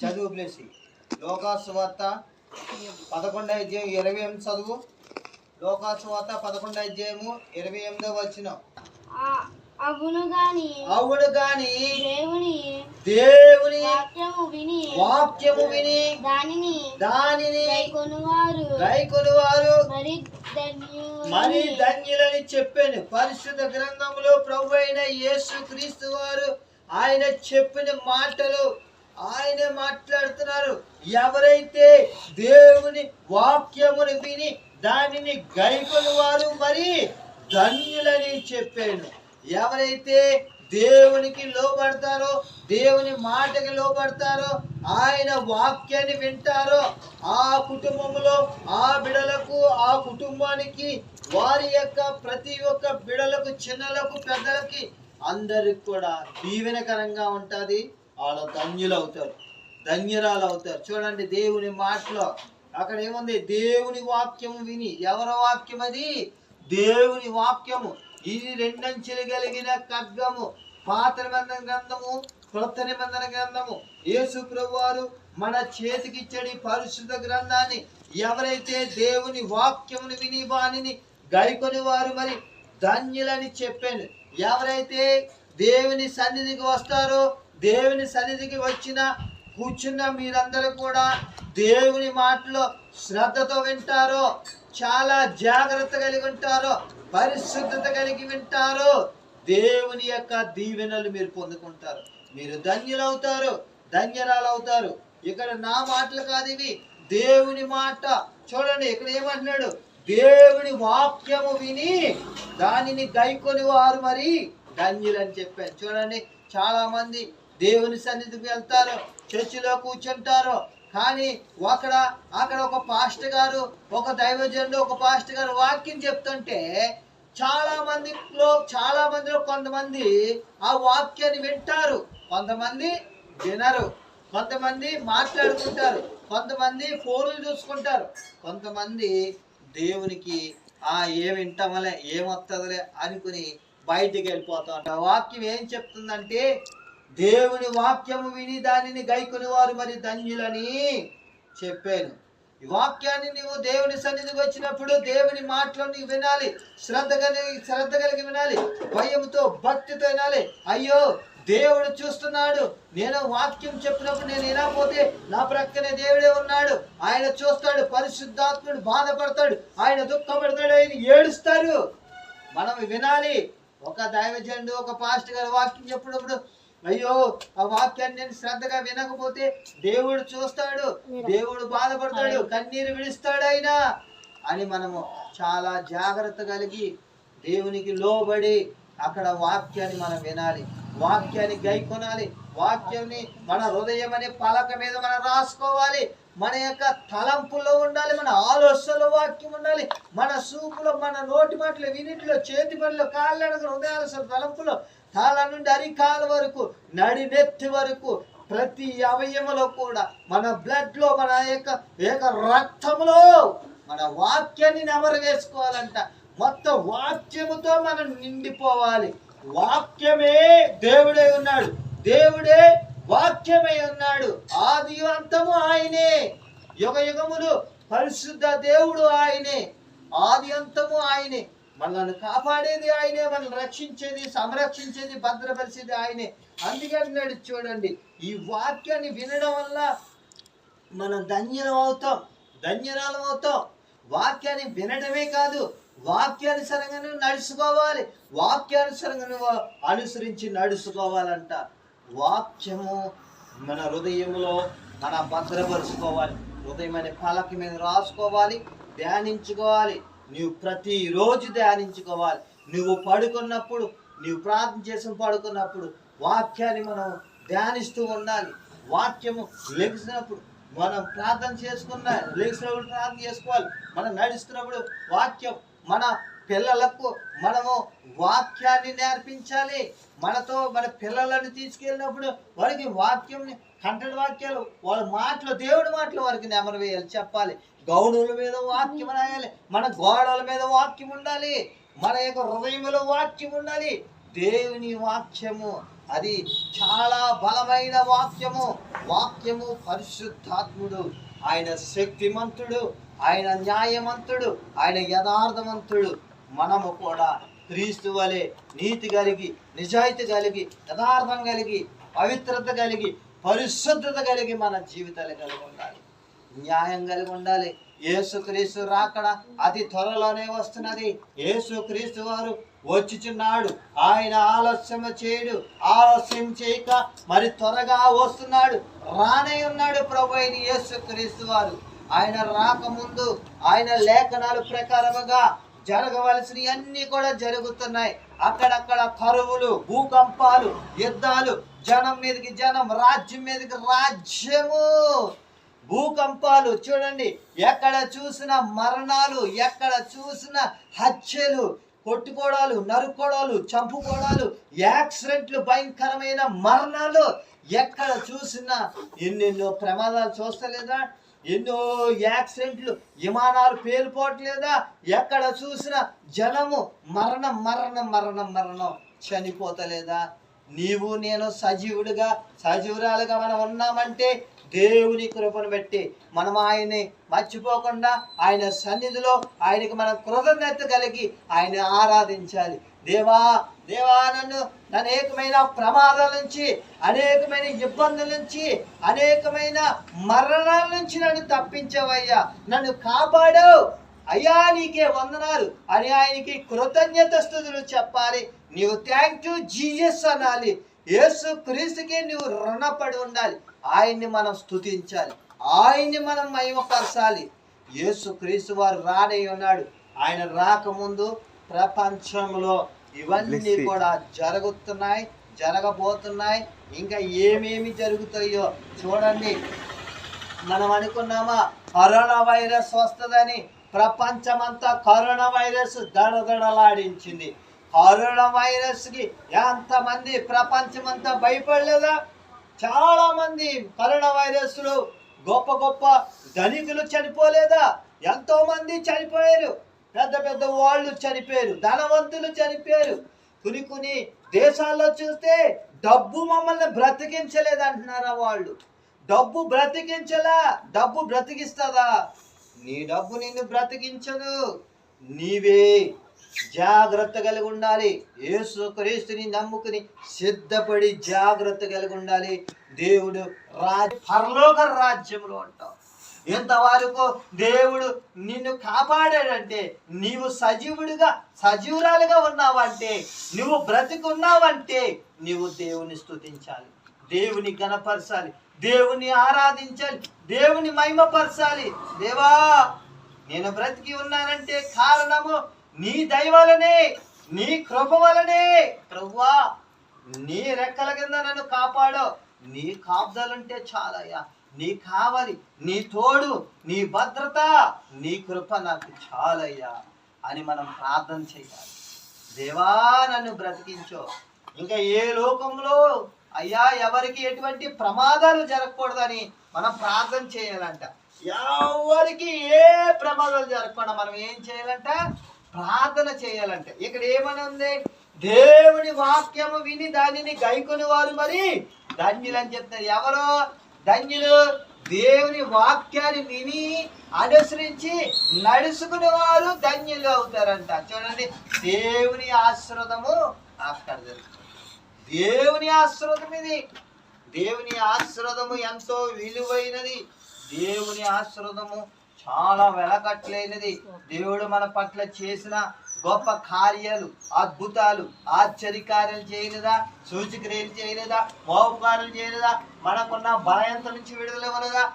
చదువు ప్లేసి లోకాసువార్త పదకొండు అధ్యాయం ఇరవై ఎనిమిది చదువు. లోకాసువార్త పదకొండు అధ్యాయము ఇరవై ఎనిమిదో వచ్చిన అవును గాని అవును గాని దేవుని దేవుని వాక్యము విని వాక్యము విని దానిని దానిని కొనువారు. గైకొని వారు మరి మరి ధన్యులని చెప్పాను. పరిశుద్ధ గ్రంథంలో ప్రభు అయిన యేసు క్రీస్తు వారు ఆయన చెప్పిన మాటలు ఆయనే మాట్లాడుతున్నారు. ఎవరైతే దేవుని వాక్యమును విని దానిని గైకొని వారు మరి ధన్యులని చెప్పాను. ఎవరైతే దేవునికి లోపడతారో దేవుని మాటకి లోపడతారో ఆయన వాక్యాన్ని వింటారో ఆ కుటుంబంలో ఆ బిడలకు ఆ కుటుంబానికి వారి యొక్క ప్రతి ఒక్క బిడలకు చిన్నలకు పెద్దలకి అందరికి కూడా దీవెనకరంగా ఉంటుంది. వాళ్ళు ధన్యులు అవుతారు ధన్యురాలు అవుతారు చూడండి దేవుని మాటలో. అక్కడ ఏముంది? దేవుని వాక్యం విని. ఎవరి వాక్యం అది? దేవుని వాక్యము. ఇది రెండంచెలు కలిగిన ఖడ్గము పాత నిబంధన గ్రంథము క్రొత్త నిబంధన గ్రంథము. యేసు ప్రభువారు మన చేతికిచ్చడి పరిశుద్ధ గ్రంథాన్ని. ఎవరైతే దేవుని వాక్యమును విని వాణిని గైకొని వారు మరి ధన్యులని చెప్పాను. ఎవరైతే దేవుని సన్నిధికి వస్తారో దేవుని సన్నిధికి వచ్చిన కూర్చున్న మీరందరూ కూడా దేవుని మాటలో శ్రద్ధతో వింటారో చాలా జాగ్రత్త కలిగి ఉంటారో పరిశుద్ధత కలిగి వింటారో దేవుని యొక్క దీవెనలు మీరు పొందుకుంటారు. మీరు ధన్యులవుతారు ధన్యరాలు అవుతారు ఇక్కడ నా మాటలు కాదు ఇవి. దేవుని మాట. చూడండి ఇక్కడ ఏమంటున్నాడు? దేవుని వాక్యము విని దానిని గైకొని వారు మరి ధన్యులని చెప్పాను. చూడండి చాలా మంది దేవుని సన్నిధికి వెళ్తారు చర్చిలో కూర్చుంటారు. కానీ అక్కడ అక్కడ ఒక పాస్టర్ గారు ఒక దైవజనుడు ఒక పాస్టర్ గారు వాక్యం చెప్తుంటే చాలా మందిలో చాలా మందిలో కొంతమంది ఆ వాక్యాన్ని వింటారు. కొంతమంది వినరు. కొంతమంది మాట్లాడుకుంటారు. కొంతమంది ఫోన్లు చూసుకుంటారు. కొంతమంది దేవునికి ఆ ఏం వింటామలే? ఏమొస్తుందిలే అనుకుని బయటికి వెళ్ళిపోతా ఉంటారు. వాక్యం ఏం చెప్తుందంటే దేవుని వాక్యము విని దానిని గైకుని వారు మరి ధన్యులని చెప్పాను. ఈ వాక్యాన్ని నీవు దేవుని సన్నిధికి వచ్చినప్పుడు దేవుని మాటలు నీవు వినాలి. శ్రద్ధ కలిగి శ్రద్ధ కలిగి వినాలి. భయంతో భక్తితో వినాలి. అయ్యో దేవుడు చూస్తున్నాడు. నేను వాక్యం చెప్పినప్పుడు నేను వినకపోతే నా ప్రక్కనే దేవుడే ఉన్నాడు. ఆయన చూస్తాడు పరిశుద్ధాత్ముడు బాధపడతాడు. ఆయన దుఃఖపడతాడు. ఆయన ఏడుస్తారు మనం వినాలి. ఒక దైవజనుడు ఒక పాస్టర్ గారు వాక్యం చెప్పినప్పుడు అయ్యో ఆ వాక్యాన్ని నేను శ్రద్ధగా వినకపోతే దేవుడు చూస్తాడు దేవుడు బాధపడతాడు కన్నీరు విడుస్తాడు ఆయన అని మనము చాలా జాగ్రత్త కలిగి దేవునికి లోబడి అక్కడ వాక్యాన్ని మనం వినాలి వాక్యాన్ని గైకొనాలి వాక్యాన్ని మన హృదయం అనే పలక మీద మనం రాసుకోవాలి మన యొక్క తలంపులో ఉండాలి మన ఆలోచనలో వాక్యం ఉండాలి మన సూపులో మన నోటి మాటలు వినిట్లో చేతి పనిలో కాళ్ళ హృదయాల తలంపులో తల నుండి అరికాల వరకు నడినెత్తి వరకు ప్రతి అవయములో కూడా మన బ్లడ్లో మన యొక్క ఏక రక్తములో మన వాక్యాన్ని నెమరు వేసుకోవాలంట. మొత్తం వాక్యముతో మనం నిండిపోవాలి. వాక్యమే దేవుడే ఉన్నాడు. దేవుడే వాక్యమై ఉన్నాడు. ఆది అంతము ఆయనే. యుగ యుగములు పరిశుద్ధ దేవుడు ఆయనే. ఆది అంతము ఆయనే. మనల్ని కాపాడేది ఆయనే మనల్ని రక్షించేది సంరక్షించేది భద్రపరిచేది ఆయనే. అందుకని అన్నాడు చూడండి ఈ వాక్యాన్ని వినడం వల్ల మనం ధన్యం అవుతాం ధన్యరాలం అవుతాం. వాక్యాన్ని వినడమే కాదు వాక్యానుసరంగా నువ్వు నడుచుకోవాలి. వాక్యానుసరంగా నువ్వు అనుసరించి నడుచుకోవాలంట. వాక్యము మన హృదయంలో మన భద్రపరుచుకోవాలి. హృదయం అనే పలక మీద రాసుకోవాలి ధ్యానించుకోవాలి. నువ్వు ప్రతిరోజు ధ్యానించుకోవాలి. నువ్వు పడుకున్నప్పుడు నువ్వు ప్రార్థన చేసి పడుకున్నప్పుడు వాక్యాన్ని మనం ధ్యానిస్తూ ఉండాలి. వాక్యము లెగిసినప్పుడు మనం ప్రార్థన చేసుకున్న లేచినప్పుడు ప్రార్థన చేసుకోవాలి. మనం నడుస్తున్నప్పుడు వాక్యం మన పిల్లలకు మనము వాక్యాన్ని నేర్పించాలి. మనతో మన పిల్లలను తీసుకెళ్ళినప్పుడు వారికి వాక్యం కంటడి వాక్యాలు వాళ్ళ మాటలు దేవుడి మాటలు వారికి నెమరు వేయాలి చెప్పాలి. గౌడుల మీద వాక్యం రాయాలి. మన గోడల మీద వాక్యం ఉండాలి. మన యొక్క హృదయంలో వాక్యం ఉండాలి. దేవుని వాక్యము అది చాలా బలమైన వాక్యము. వాక్యము పరిశుద్ధాత్ముడు ఆయన శక్తిమంతుడు ఆయన న్యాయమంతుడు ఆయన యథార్థమంతుడు. మనము కూడా క్రీస్తు వలె నీతి కలిగి నిజాయితీ కలిగి యథార్థం కలిగి పవిత్రత కలిగి పరిశుద్ధత కలిగి మన జీవితాలు కలిగి ఉండాలి. న్యాయం కలిగి ఉండాలి. యేసుక్రీస్తు రాకడ అతి త్వరలోనే వస్తున్నది. యేసుక్రీస్తు వారు వచ్చుచున్నాడు. ఆయన ఆలస్యం చేయడు. ఆలస్యం చేయక మరి త్వరగా వస్తున్నాడు. రానే ఉన్నాడు ప్రభు అయిన యేసుక్రీస్తు వారు. ఆయన రాకముందు ఆయన లేఖనాలు ప్రకారముగా జరగవలసినవి అన్ని కూడా జరుగుతున్నాయి. అక్కడక్కడ కరువులు భూకంపాలు యుద్ధాలు జనం మీదకి జనం రాజ్యం మీదకి రాజ్యము. భూకంపాలు చూడండి ఎక్కడ చూసిన మరణాలు ఎక్కడ చూసిన హత్యలు కొట్టుకోవడాలు నరుక్కోవడాలు చంపుకోవడాలు యాక్సిడెంట్లు భయంకరమైన మరణాలు ఎక్కడ చూసినా ఎన్నెన్నో ప్రమాదాలు చూస్తలేదా? ఎన్నో యాక్సిడెంట్లు విమానాలు పేలిపోవట్లేదా? ఎక్కడ చూసినా జనము మరణం మరణం మరణం మరణం చనిపోతలేదా? నీవు నేను సజీవుడిగా సజీవురాలుగా మనం ఉన్నామంటే దేవుని కృపను బట్టి మనం ఆయన్ని మర్చిపోకుండా ఆయన సన్నిధిలో ఆయనకి మనం కృతజ్ఞత కలిగి ఆయన ఆరాధించాలి. దేవా దేవా నన్ను అనేకమైన ప్రమాదాల నుంచి అనేకమైన ఇబ్బందుల నుంచి అనేకమైన మరణాల నుంచి నన్ను తప్పించవయ్యా. నన్ను కాపాడావు అయ్యా నీకే వందనాలు. అని ఆయనకి కృతజ్ఞత స్థుతులు చెప్పాలి. నీవు థ్యాంక్ యూ జీఎస్ అనాలి. యేసు క్రీస్తుకి నువ్వు రుణపడి ఉండాలి. ఆయన్ని మనం స్తుతించాలి. ఆయన్ని మనం మహిమపరచాలి. యేసు క్రీస్తు వారు రానే ఉన్నాడు. ఆయన రాకముందు ప్రపంచంలో ఇవన్నీ కూడా జరుగుతున్నాయి జరగబోతున్నాయి ఇంకా ఏమేమి జరుగుతాయో చూడండి. మనం అనుకున్నామా కరోనా వైరస్ వస్తుందని ప్రపంచమంతా కరోనా వైరస్ దడదడలాడించింది. కరోనా వైరస్కి ఎంతమంది ప్రపంచమంతా భయపడలేదా? చాలా మంది కరోనా వైరస్లో గొప్ప గొప్ప ధనికులు చనిపోలేదా? ఎంతో మంది చనిపోయారు. పెద్ద పెద్ద వాళ్ళు చనిపోయారు ధనవంతులు చనిపోయారు. కొన్ని కొన్ని దేశాల్లో చూస్తే డబ్బు మమ్మల్ని బ్రతికించలేదు అంటున్నారా వాళ్ళు. డబ్బు బ్రతికించలా డబ్బు బ్రతికిస్తుందా? నీ డబ్బు నిన్ను బ్రతికించదు. నీవే జాగ్రత్త కలిగి ఉండాలి. ఏసుక్రీస్తుని నమ్ముకుని సిద్ధపడి జాగ్రత్త కలిగి ఉండాలి. దేవుడు రాజ్ పరలోక రాజ్యంలో ఉంటావు ఎంతవరకు దేవుడు నిన్ను కాపాడాడంటే నీవు సజీవుడిగా సజీవురాలుగా ఉన్నావంటే నువ్వు బ్రతికున్నావంటే నీవు దేవుని స్థుతించాలి దేవుని గణపరచాలి దేవుని ఆరాధించాలి. దేవుని మహిమపరచాలి. దేవా నేను బ్రతికి ఉన్నానంటే కారణము నీ దయవలనే నీ కృప వలనే. ప్రవ్వా నీ రెక్కల కింద నన్ను కాపాడో. నీ కాపుదలుంటే చాలయ్యా. నీ కావాలి నీ తోడు నీ భద్రత నీ కృప నాకు చాలయ్యా అని మనం ప్రార్థన చేయాలి. దేవా నన్ను బ్రతికించో. ఇంకా ఏ లోకంలో అయ్యా ఎవరికి ఎటువంటి ప్రమాదాలు జరగకూడదని మనం ప్రార్థన చేయాలంట. ఎవరికి ఏ ప్రమాదాలు జరగకుండా మనం ఏం చేయాలంట? ప్రార్థన చేయాలంట. ఇక్కడ ఏమని ఉంది? దేవుని వాక్యము విని దానిని గైకొని వారు మరి ధన్యులు అని చెప్తారు ఎవరో ధన్యులు. దేవుని వాక్యాన్ని విని అనుసరించి నడుచుకునే వారు ధన్యులు అవుతారంట. చూడండి దేవుని ఆశ్రదము అక్కడ దేవుని ఆశ్రదం ఇది. దేవుని ఆశ్రదము ఎంతో విలువైనది. దేవుని ఆశ్రదము చాలా వెలకట్లేనిది దేవుడు మన పట్ల చేసిన గొప్ప కార్యాలు అద్భుతాలు ఆశ్చర్యకార్యాలు చేయలేదా? సూచిక్రియలు చేయలేదా? మోపకార్యాలు చేయలేదా? మనకున్న భయంత నుంచి విడుదల ఇవ్వలేదా?